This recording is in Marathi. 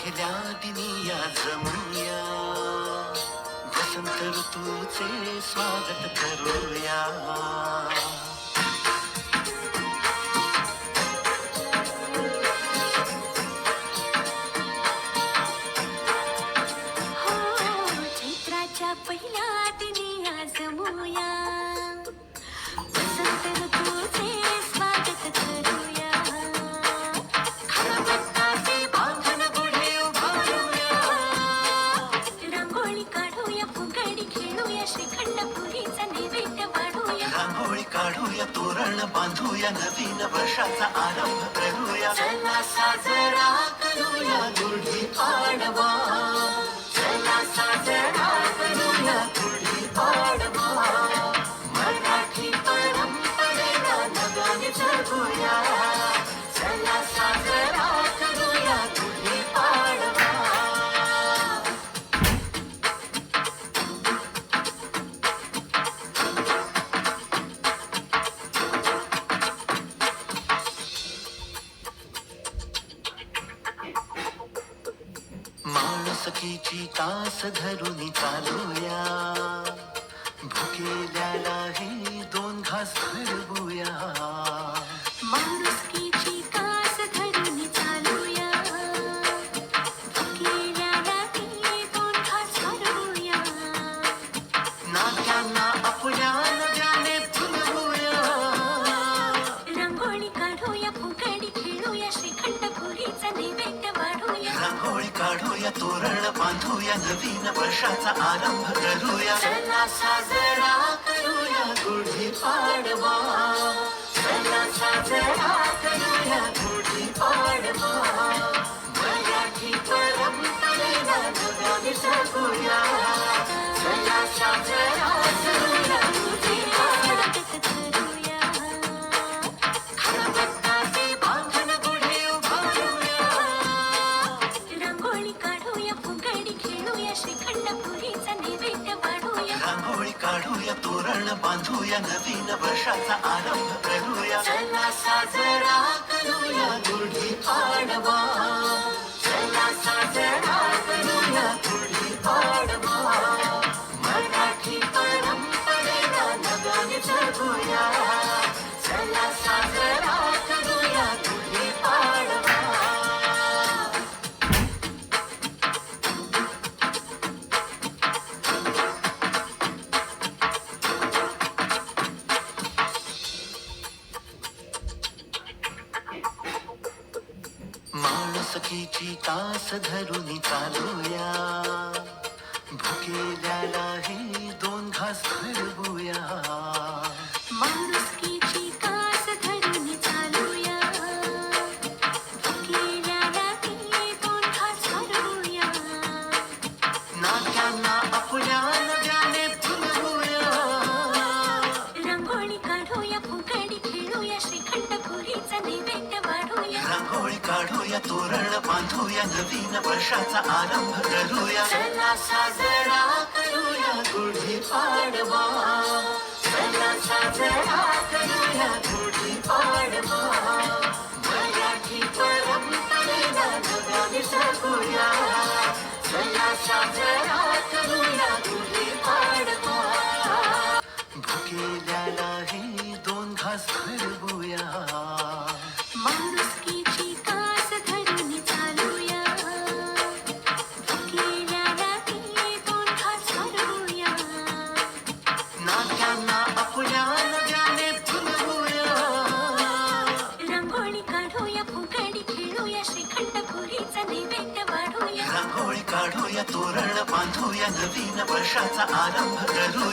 पहिल्या दिनिया जमूया वसंत ऋतूचे स्वागत करूया। हो, चैत्राच्या पहिल्या दिनिया जमूया काढूया बांधूया नवीन वर्षाचा आरंभ करूया. साजरा करूया दुर्गी पाडवा. माणुसकीची तास धरून चालूया. भुकेल्यालाही दोन घास घडवूया माणुसकीची कास धरून चालूया. केल्याला ती दोन घास भरूया नात्यांना आपल्या नव्याने फुलवूया रांगोळी काढूया फुगडी खेळूया श्रीखंड पुरीचा नैवेद्य रांगोळी काढूया तोरण बांधूया नवीन वर्षाचा आरंभ करूया. करूया काढूया तोरण बांधूया नवीन वर्षाचा आरंभ करूया. साजरा करूया गुढी पाडवा. सखीची तास धरून चालूया. भुकेल्यालाही दोन घास घडवूया करूया तोरण बांधूया नवीन वर्षाचा आरंभ करूया सणा साजरा करूया गुढी पाडवा. सणा साजरा करूया गुढी पाडवा. मराठी परंपरेला नव्याने जगूया सणा साजरा काढूया तोरण बांधूया नवीन वर्षाचा आरंभ करू